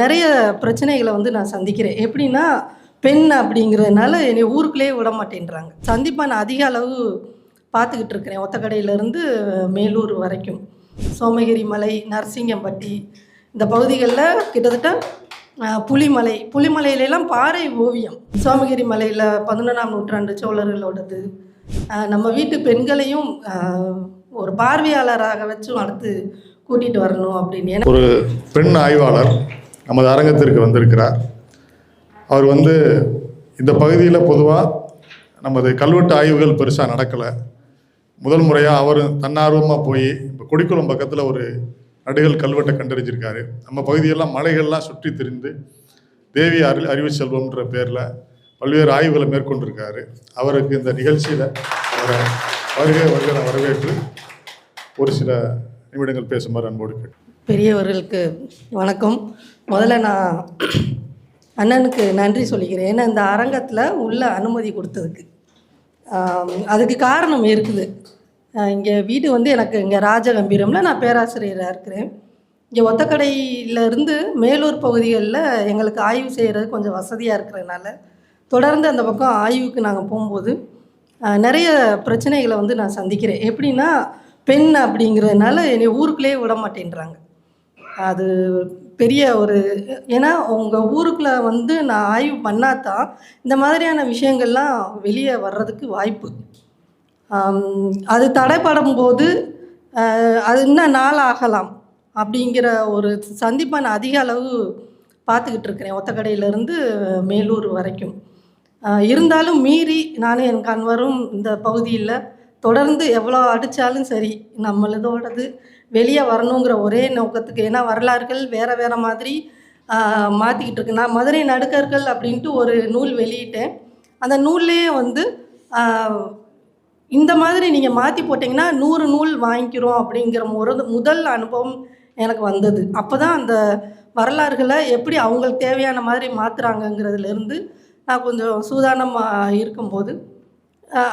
நிறைய பிரச்சனைகளை வந்து நான் சந்திக்கிறேன். எப்படின்னா பெண் அப்படிங்கிறதுனால என்னை ஊருக்குள்ளேயே விட மாட்டேன்றாங்க. சந்திப்பாக நான் அதிக அளவு பார்த்துக்கிட்டு இருக்கிறேன். ஒத்தக்கடையிலேருந்து மேலூர் வரைக்கும். சோமகிரி மலை நரசிங்கம்பட்டி இந்த பகுதிகளில் கிட்டத்தட்ட புலிமலை. புலிமலையிலலாம் பாறை ஓவியம். சோமகிரி மலையில் பதினொன்றாம் நூற்றாண்டு சோழர்களோடது நம்ம வீட்டு பெண்களையும் ஒரு பார்வையாளராக வச்சும் அடுத்து கூட்டிகிட்டு வரணும் அப்படின்னு. ஒரு பெண் ஆய்வாளர் நமது அரங்கத்திற்கு வந்திருக்கிறார். அவர் வந்து இந்த பகுதியில் பொதுவாக நமது கல்வெட்டு ஆய்வுகள் பெருசாக நடக்கலை. முதல் முறையாக அவர் தன்னார்வமாக போய் இப்போ கொடிக்குளம் பக்கத்தில் ஒரு நடுகள் கல்வெட்டை கண்டறிஞ்சிருக்காரு. நம்ம பகுதியெல்லாம் மலைகள்லாம் சுற்றி திரிந்து தேவி அறி அறிவு செல்வம்ன்ற பேரில் பல்வேறு ஆய்வுகளை மேற்கொண்டிருக்காரு. அவருக்கு இந்த நிகழ்ச்சியில் அவரை வருகை வருகிற வரவேற்று ஒரு சில நிமிடங்கள் பேசுமாறு அன்போடு கேட்டு பெரியவர்களுக்கு வணக்கம். முதல்ல நான் அண்ணனுக்கு நன்றி சொல்லிக்கிறேன். ஏன்னா இந்த அரங்கத்தில் உள்ள அனுமதி கொடுத்ததுக்கு. அதுக்கு காரணம் இருக்குது. இங்கே வீடு வந்து எனக்கு இங்கே ராஜகம்பீரமில் நான் பேராசிரியராக இருக்கிறேன். இங்கே ஒத்தக்கடையிலேருந்து மேலூர் பகுதிகளில் எங்களுக்கு ஆய்வு செய்கிறது கொஞ்சம் வசதியாக இருக்கிறதுனால தொடர்ந்து அந்த பக்கம் ஆய்வுக்கு நாங்கள் போகும்போது நிறைய பிரச்சனைகளை வந்து நான் சந்திக்கிறேன். எப்படின்னா பெண் அப்படிங்கிறதுனால என்னை ஊருக்குள்ளேயே விட மாட்டேன்றாங்க. அது பெரிய ஒரு ஏன்னா உங்கள் ஊருக்குள்ளே வந்து நான் ஆய்வு பண்ணாதான் இந்த மாதிரியான விஷயங்கள்லாம் வெளியே வர்றதுக்கு வாய்ப்பு. அது தடைப்படும் போது அது இன்னும் நாள் ஆகலாம் அப்படிங்கிற ஒரு சந்திப்பை நான் அதிக அளவு பார்த்துக்கிட்டு இருக்கிறேன். ஒத்தக்கடையிலேருந்து மேலூர் வரைக்கும். இருந்தாலும் மீறி நானும் என் கணவரும் இந்த பகுதியில் தொடர்ந்து எவ்வளோ அடித்தாலும் சரி நம்மளதோடது வெளியே வரணுங்கிற ஒரே நோக்கத்துக்கு ஏன்னா வரலாறுகள் வேறு வேறு மாதிரி மாற்றிக்கிட்டு இருக்கு. நான் மதுரை நடுக்கர்கள் அப்படின்ட்டு ஒரு நூல் வெளியிட்டேன். அந்த நூல்லையே வந்து இந்த மாதிரி நீங்கள் மாற்றி போட்டிங்கன்னா நூறு நூல் வாங்கிக்கிறோம் அப்படிங்கிற ஒரு முதல் அனுபவம் எனக்கு வந்தது. அப்போ தான் அந்த வரலாறுகளை எப்படி அவங்களுக்கு தேவையான மாதிரி மாற்றுறாங்கங்கிறதுலேருந்து நான் கொஞ்சம் சூதானமாக இருக்கும்போது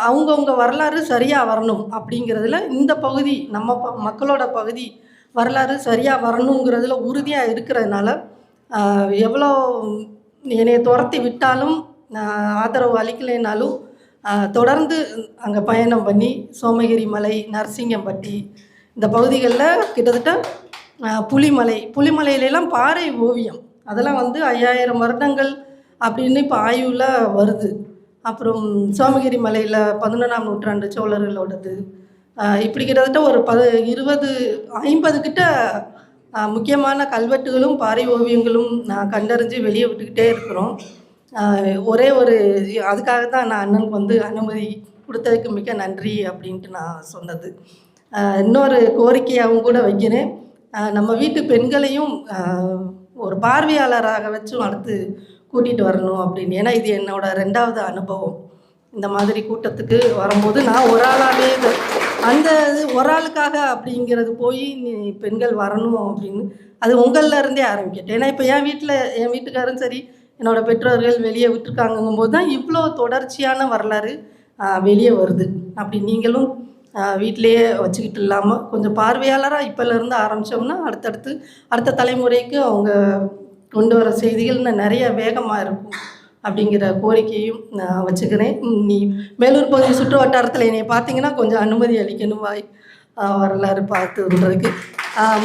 அவங்கவுங்க வரலாறு சரியாக வரணும் அப்படிங்கிறதுல இந்த பகுதி நம்ம ப மக்களோட பகுதி வரலாறு சரியாக வரணுங்கிறதுல உறுதியாக இருக்கிறதுனால எவ்வளோ என்னையை துரத்தி விட்டாலும் ஆதரவு அளிக்கலைனாலும் தொடர்ந்து அங்கே பயணம் பண்ணி சோமகிரி மலை நரசிங்கம்பட்டி இந்த பகுதிகளில் கிட்டத்தட்ட புலிமலை புலிமலையிலலாம் பாறை ஓவியம். அதெல்லாம் வந்து ஐயாயிரம் வருடங்கள் அப்படின்னு இப்போ ஆய்வில் வருது. அப்புறம் சோமகிரி மலையில் பதினொன்றாம் நூற்றாண்டு சோழர்களோடது. இப்படி கிட்டத்தட்ட ஒரு பது இருபது ஐம்பது கிட்ட முக்கியமான கல்வெட்டுகளும் பாறை ஓவியங்களும் நான் கண்டறிஞ்சு வெளியே விட்டுக்கிட்டே இருக்கிறோம். ஒரே ஒரு அதுக்காக தான் நான் அண்ணனுக்கு வந்து அனுமதி கொடுத்ததுக்கு மிக்க நன்றி அப்படின்ட்டு நான் சொன்னது. இன்னொரு கோரிக்கையாகவும் கூட வைக்கிறேன். நம்ம வீட்டு பெண்களையும் ஒரு பார்வையாளராக வச்சும் அடுத்து கூட்டிகிட்டு வரணும் அப்படின்னு. ஏன்னா இது என்னோட ரெண்டாவது அனுபவம். இந்த மாதிரி கூட்டத்துக்கு வரும்போது நான் ஒரு ஆளாகவே இது அந்த இது ஒரு ஆளுக்காக அப்படிங்கிறது போய் நீ பெண்கள் வரணும் அப்படின்னு. அது உங்களில் இருந்தே ஆரம்பிக்கட்டும். ஏன்னா இப்போ என் வீட்டில் என் வீட்டுக்காரும் சரி என்னோட பெற்றோர்கள் வெளியே விட்டுருக்காங்கும்போது தான் இவ்வளோ தொடர்ச்சியான வரலாறு வெளியே வருது. அப்படி நீங்களும் வீட்டிலையே வீட்டிலேயே வச்சுக்கிட்டு இல்லாமல் கொஞ்சம் பார்வையாளராக இப்போலேருந்து ஆரம்பித்தோம்னா அடுத்தடுத்து அடுத்த தலைமுறைக்கு அவங்க கொண்டு வர செய்திகள் இன்னும் நிறைய வேகமாக இருக்கும் அப்படிங்கிற கோரிக்கையும் நான் வச்சுக்கிறேன். நீ மேலூர் பகுதி சுற்று வட்டாரத்தில் என்னை பார்த்தீங்கன்னா கொஞ்சம் அனுமதி அளிக்கணும் வாய் வரலாறு பார்த்துன்றதுக்கு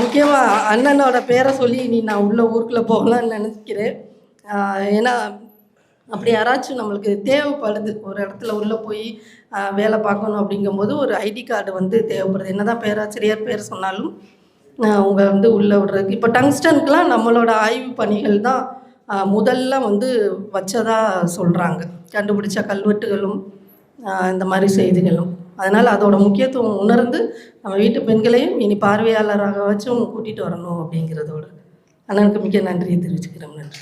முக்கியமாக அண்ணனோட பேரை சொல்லி நீ நான் உள்ள ஊருக்குள்ளே போகலான்னு நினைக்கிறேன். ஏன்னா அப்படி யாராச்சும் நம்மளுக்கு தேவைப்படுது ஒரு இடத்துல உள்ளே போய் வேலை பார்க்கணும் அப்படிங்கும்போது ஒரு ஐடி கார்டு வந்து தேவைப்படுது. என்ன தான் பேராசிரியர் பேர் சொன்னாலும் அவங்க வந்து உள்ளே விடுறதுக்கு இப்போ டங்ஸ்டனுக்குலாம் நம்மளோட ஆய்வு பணிகள் தான் முதல்ல வந்து வச்சதாக சொல்கிறாங்க கண்டுபிடிச்ச கல்வெட்டுகளும் இந்த மாதிரி செய்திகளும். அதனால் அதோட முக்கியத்துவம் உணர்ந்து நம்ம வீட்டு பெண்களையும் இனி பார்வையாளராக வச்சும் கூட்டிகிட்டு வரணும் அப்படிங்கிறதோட. அண்ணனுக்கு மிக்க நன்றியை தெரிவிச்சுக்கிறேன். நன்றி.